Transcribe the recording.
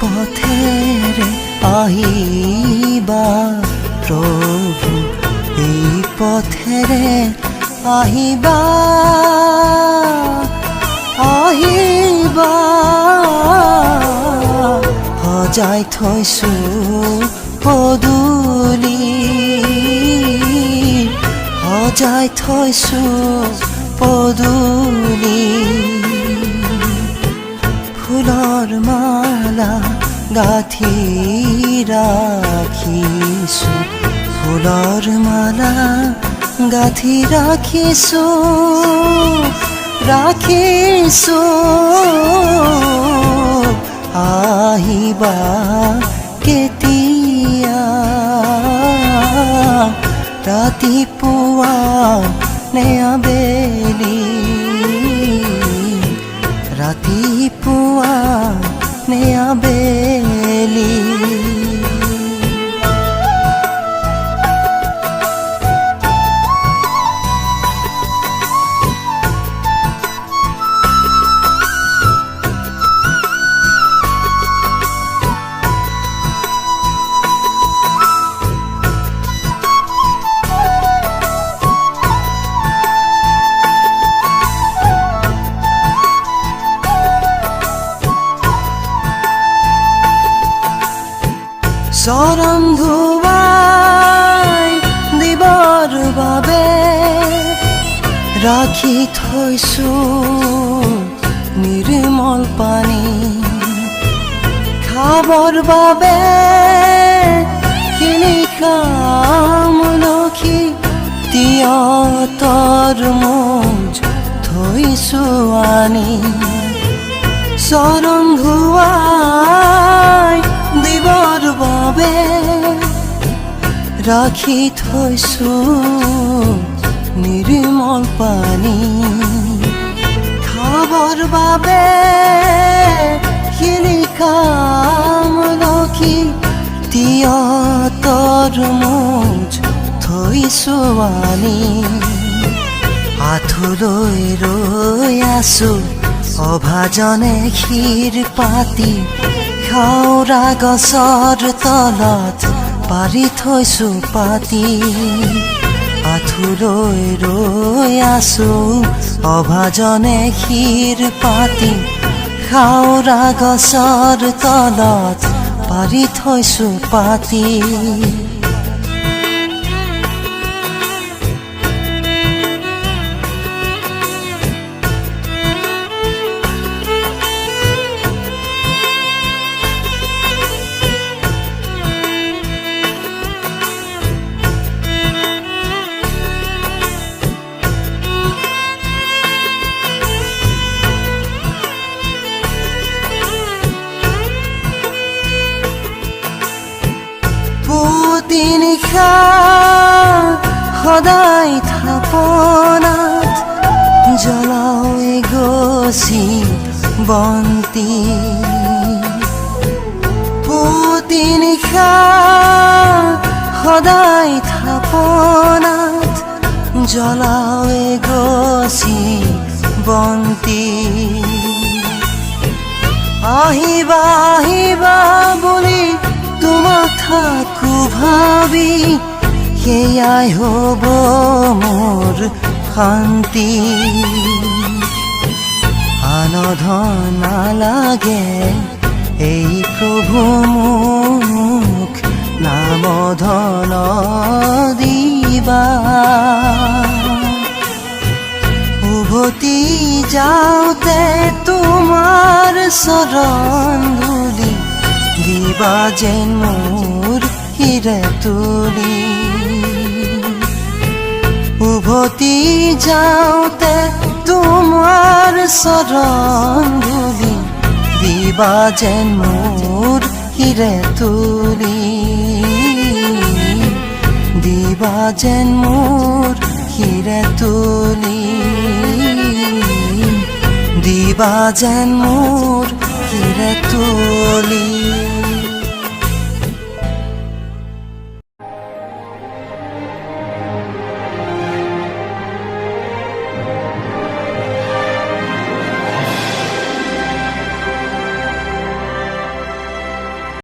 পথেৰে আহিবা প্ৰভু এই পথেৰে আহিবা আহিবা। সজাই থৈছো পদূলি সজাই থৈছো পদূলি। ফুলৰ মালা গাঁঠি ৰাখিছো ফুলৰ মালা গাঁঠি ৰাখিছো ৰাখিছো আহিবা কেতিয়া ৰাতিপুৱা নে আবেলি চৰণ ধুৱাই দিবৰ বাবে ৰাখি থৈছো নিৰ্মল পানী। খাবৰ বাবে কামলখি তিয়তৰ মুজ থৈছো আনি। চৰণ ধুৱাই বাবে ৰাখি থৈছো নিৰ্মল পানী? খাবৰ বাবে শিলিকামলখি তিয়তৰ মুজ থৈছো আনি আঁঠুলৈ ৰৈ আছো অভাজনে ক্ষীৰ পাতি খাওৰা গছৰ তলত পাৰি থৈছো পাতি আঁঠুলৈ ৰৈ আছো অভাজনে ক্ষীৰ পাতি। খাওৰা গছৰ তলত পাৰি থৈছো পাতি পুতি সদায় থাপনাত জ্বলাও গছি বন্তি। পুতি নিশা সদায় থাপনাত জ্বলাও গছি বন্তি। আহিবা আহিবা বুলি তোমাক থাকো ভাবি সেয়াই হ'ব মোৰ শান্তি? আনধন নালাগে এই প্ৰভু মোক নামধন দিবা। উভতি যাওঁতে তোমাৰ চৰণ যেন মোৰ হিৰে তুলি। উভতি যাওঁতে তোমাৰ চৰণ ধূলি, দিবা যেন মোৰ হিৰে তুলি। দিবা যেন মোৰ হিৰে তুলি, দিবা যেন মোৰ হিৰে তুলি।